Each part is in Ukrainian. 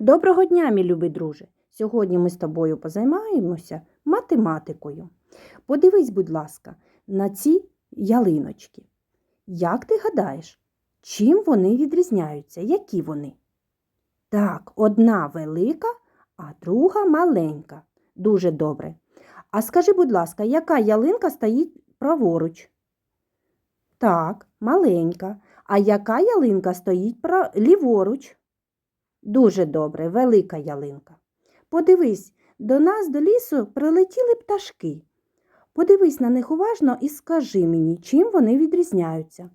Доброго дня, мій любий друже! Сьогодні ми з тобою позаймаємося математикою. Подивись, будь ласка, на ці ялиночки. Як ти гадаєш, чим вони відрізняються? Які вони? Так, одна велика, а друга маленька. Дуже добре. А скажи, будь ласка, яка ялинка стоїть праворуч? Так, маленька. А яка ялинка стоїть ліворуч? Дуже добре, велика ялинка. Подивись, до нас до лісу прилетіли пташки. Подивись на них уважно і скажи мені, чим вони відрізняються.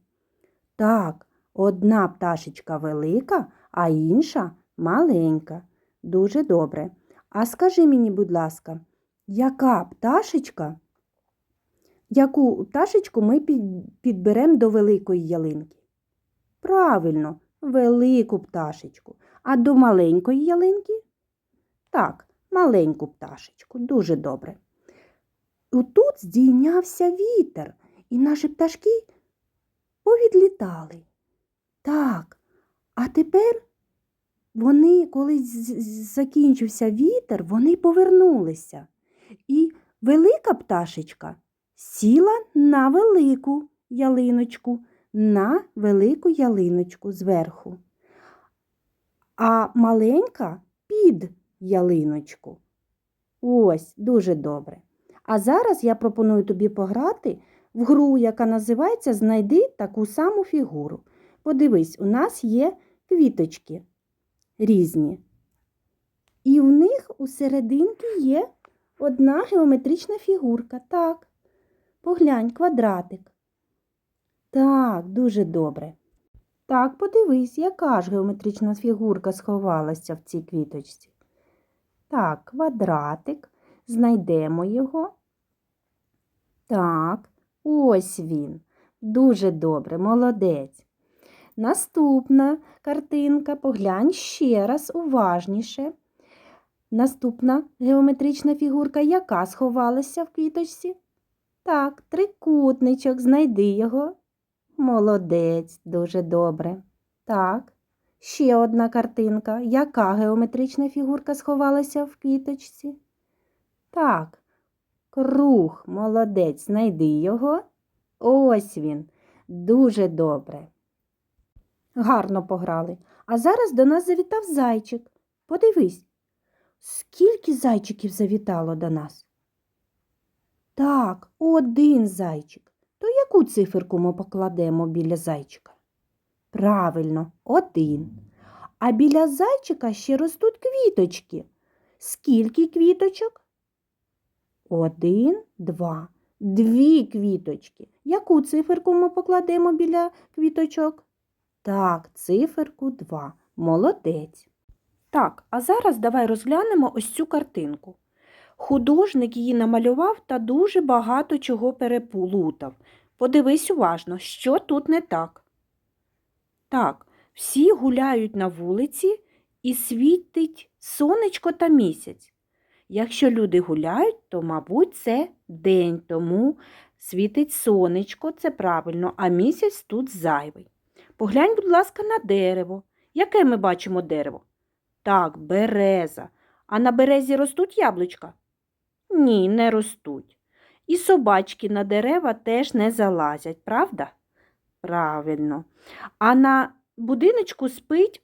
Так, одна пташечка велика, а інша маленька. Дуже добре. А скажи мені, будь ласка, яка пташечка, яку пташечку ми підберемо до великої ялинки? Правильно, велику пташечку. А до маленької ялинки? Так, маленьку пташечку. Дуже добре. Тут здійнявся вітер, і наші пташки повідлітали. Так, а тепер вони, коли закінчився вітер, вони повернулися. І велика пташечка сіла на велику ялиночку, на велику ялиночку зверху а маленька під ялиночку. Ось, дуже добре. А зараз я пропоную тобі пограти в гру, яка називається Знайди таку саму фігуру. Подивись, у нас є квіточки різні. І в них у серединки є одна геометрична фігурка. Так, поглянь, квадратик. Так, дуже добре. Так, подивись, яка ж геометрична фігурка сховалася в цій квіточці. Так, квадратик. Знайдемо його. Так, ось він. Дуже добре, молодець. Наступна картинка. Поглянь ще раз уважніше. Наступна геометрична фігурка, яка сховалася в квіточці? Так, трикутничок, знайди його. Молодець, дуже добре. Так, ще одна картинка. Яка геометрична фігурка сховалася в квіточці? Так, круг, молодець, знайди його. Ось він. Дуже добре. Гарно пограли. А зараз до нас завітав зайчик. Подивись, скільки зайчиків завітало до нас? Так, один зайчик. Яку циферку ми покладемо біля зайчика? Правильно, один. А біля зайчика ще ростуть квіточки. Скільки квіточок? Один, два. Дві квіточки. Яку циферку ми покладемо біля квіточок? Так, циферку два. Молодець. Так, а зараз давай розглянемо ось цю картинку. Художник її намалював та дуже багато чого переплутав. Подивись уважно, що тут не так. Так, всі гуляють на вулиці і світить сонечко та місяць. Якщо люди гуляють, то, мабуть, це день, тому світить сонечко, це правильно, а місяць тут зайвий. Поглянь, будь ласка, на дерево. Яке ми бачимо дерево? Так, береза. А на березі ростуть яблучка? Ні, не ростуть. І собачки на дерева теж не залазять, правда? Правильно. А на будиночку спить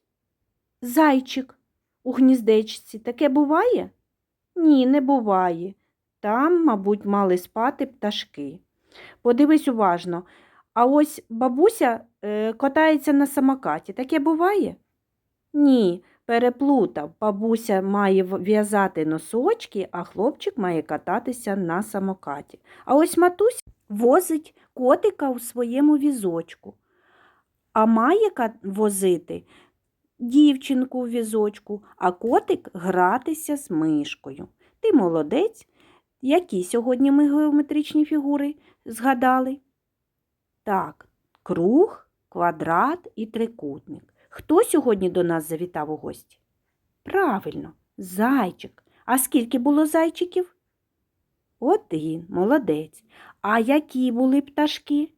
зайчик у гніздечці. Таке буває? Ні, не буває. Там, мабуть, мали спати пташки. Подивись уважно. А ось бабуся е, катається на самокаті. Таке буває? Ні, переплутав. Бабуся має в'язати носочки, а хлопчик має кататися на самокаті. А ось матусь возить котика у своєму візочку, а має возити дівчинку у візочку, а котик гратися з мишкою. Ти молодець. Які сьогодні ми геометричні фігури згадали? Так, круг, квадрат і трикутник. Хто сьогодні до нас завітав у гості? Правильно, зайчик. А скільки було зайчиків? Один, молодець. А які були пташки?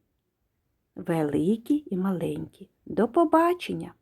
Великі і маленькі. До побачення!